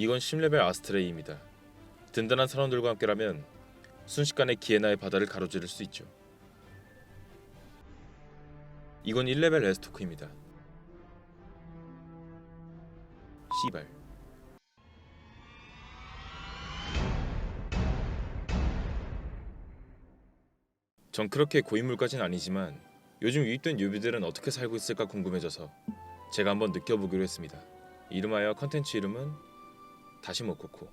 이건 10레벨 아스트레이입니다. 든든한 선원들과 함께라면 순식간에 기에나의 바다를 가로지를 수 있죠. 이건 1레벨 레스토크입니다. 씨발. 전 그렇게 고인물까진 아니지만 요즘 유입된 유비들은 어떻게 살고 있을까 궁금해져서 제가 한번 느껴보기로 했습니다. 이름하여 컨텐츠 이름은 다시 모 코코.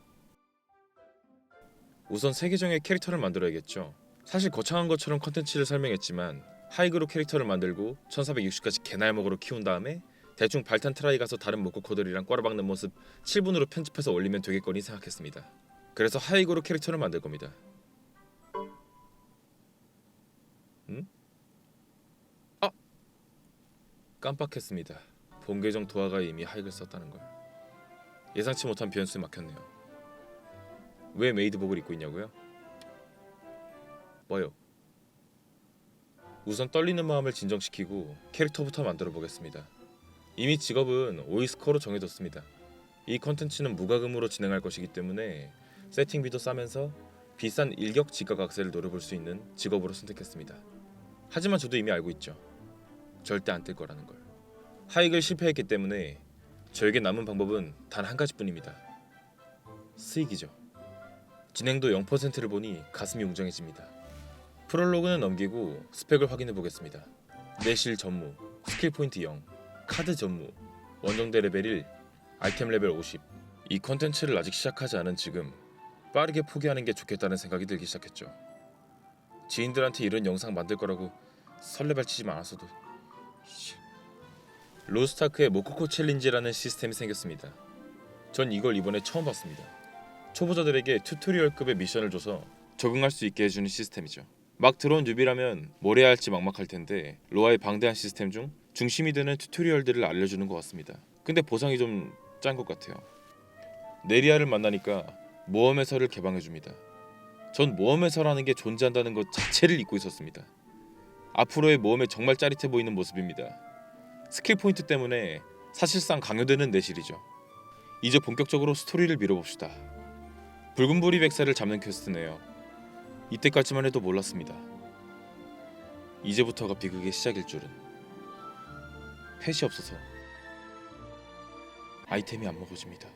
우선 세 계정의 캐릭터를 만들어야겠죠. 사실 거창한 것처럼 컨텐츠를 설명했지만 하이그로 캐릭터를 만들고 1460까지 개날먹으로 키운 다음에 대충 발탄 트라이 가서 다른 모코코들이랑 꼬라박는 모습 7분으로 편집해서 올리면 되겠거니 생각했습니다. 그래서 하이그로 캐릭터를 만들 겁니다. 음? 아! 깜빡했습니다. 본 계정 도화가 이미 하이그를 썼다는 걸. 예상치 못한 변수에 막혔네요. 왜 메이드복을 입고 있냐고요? 뭐요? 우선 떨리는 마음을 진정시키고 캐릭터부터 만들어 보겠습니다. 이미 직업은 오이스커로 정해뒀습니다. 이 컨텐츠는 무과금으로 진행할 것이기 때문에 세팅비도 싸면서 비싼 일격 지각 악세를 노려볼 수 있는 직업으로 선택했습니다. 하지만 저도 이미 알고 있죠. 절대 안 뜰 거라는 걸. 하익을 실패했기 때문에 저에게 남은 방법은 단 한 가지뿐입니다. 수익이죠. 진행도 0%를 보니 가슴이 웅장해집니다. 프롤로그는 넘기고 스펙을 확인해 보겠습니다. 내실 전무, 스킬 포인트 0, 카드 전무, 원정대 레벨 1, 아이템 레벨 50. 이 컨텐츠를 아직 시작하지 않은 지금 빠르게 포기하는 게 좋겠다는 생각이 들기 시작했죠. 지인들한테 이런 영상 만들 거라고 설레발치지 않았어도. 씨. 로스타크의 모코코 챌린지라는 시스템이 생겼습니다. 전 이걸 이번에 처음 봤습니다. 초보자들에게 튜토리얼급의 미션을 줘서 적응할 수 있게 해주는 시스템이죠. 막 들어온 뉴비라면 뭘 해야 할지 막막할 텐데 로아의 방대한 시스템 중 중심이 되는 튜토리얼들을 알려주는 것 같습니다. 근데 보상이 좀 짠 것 같아요. 네리아를 만나니까 모험의 설을 개방해 줍니다. 전 모험의설라는 게 존재한다는 것 자체를 잊고 있었습니다. 앞으로의 모험에 정말 짜릿해 보이는 모습입니다. 스킬 포인트 때문에 사실상 강요되는 내실이죠. 이제 본격적으로 스토리를 밀어봅시다. 붉은 보리 백사를 잡는 퀘스트네요. 이때까지만 해도 몰랐습니다. 이제부터가 비극의 시작일 줄은. 펫이 없어서 아이템이 안 먹어집니다.